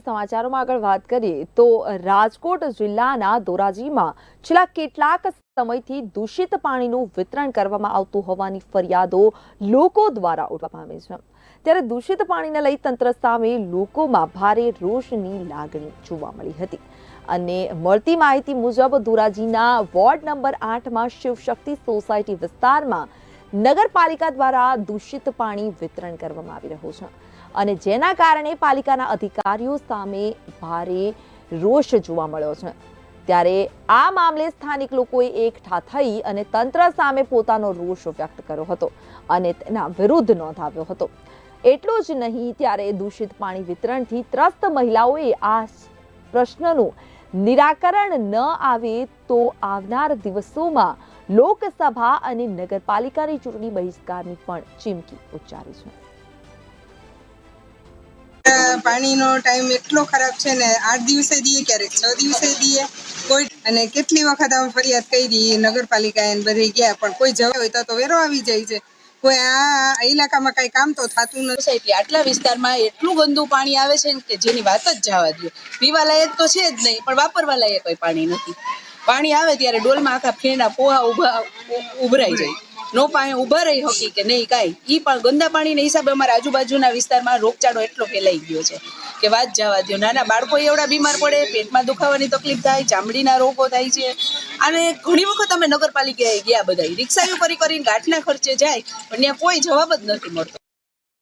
સમાચારોમાં આગળ વાત કરીએ, તો રાજકોટ જિલ્લાના ધોરાજીમાં છેલ્લા કેટલાક સમયથી દૂષિત પાણીનું વિતરણ કરવામાં આવતું હોવાની ફરિયાદો લોકો દ્વારા ઉઠવા પામે છે. ત્યારે દૂષિત પાણીને લઈ તંત્ર સામે લોકોમાં ભારે રોષની લાગણી જોવા મળી હતી. અને મળતી માહિતી મુજબ ધોરાજીના વોર્ડ નંબર આઠમાં શિવશક્તિ સોસાયટી વિસ્તારમાં નગરપાલિકા દ્વારા દૂષિત પાણી વિતરણ કરવામાં આવી રહ્યું છે. અને જેના કારણે પાલિકાના અધિકારીઓ સામે ભારે રોષ જોવા મળ્યો છે. ત્યારે આ મામલે સ્થાનિક લોકોએ એકઠા થઈ અને તંત્ર સામે પોતાનો રોષ વ્યક્ત કર્યો હતો અને તેના વિરુદ્ધ નોંધાવ્યો હતો. એટલું જ નહીં, ત્યારે દૂષિત પાણી વિતરણથી ત્રસ્ત મહિલાઓએ આ પ્રશ્નનું નિરાકરણ ન આવે તો આવનાર દિવસોમાં લોકસભા અને નગરપાલિકાની ચૂંટણી બહિષ્કારની પણ ચીમકી ઉચ્ચારી છે. પાણીનો ટાઈમ એટલો ખરાબ છે ને, આઠ દિવસે દઈએ ક્યારેક છ દિવસે દઈએ, કોઈ અને કેટલી વખત અમે ફરિયાદ કરી નગરપાલિકા એને બધે ગયા, પણ કોઈ જવા હોય તો વેરો આવી જાય છે. કોઈ આ ઇલાકામાં કઈ કામ તો થતું નથી. એટલે આટલા વિસ્તારમાં એટલું ગંદુ પાણી આવે છે કે જેની વાત જ જવા દો પીવા લાયક તો છે જ નહીં, પણ વાપરવા લાયક કોઈ પાણી નથી. પાણી આવે ત્યારે ડોલમાં આખા ફેણા, પોહા ઊભા ઉભરાઈ જાય. નો પાણી ઊભા રહી હકી કે નહીં કાંઈ. એ પણ ગંદા પાણીના હિસાબે અમારા આજુબાજુના વિસ્તારમાં રોગચાળો એટલો ફેલાઈ ગયો છે કે વાત જવા દો નાના બાળકો એવડા બીમાર પડે, પેટમાં દુખાવાની તકલીફ થાય, ચામડીના રોગો થાય છે. અને ઘણી વખત અમે નગરપાલિકાએ ગયા બધા રિક્ષાઓ કરી કરીને ગાંઠના ખર્ચે જાય, પણ ત્યાં કોઈ જવાબ જ નથી મળતો.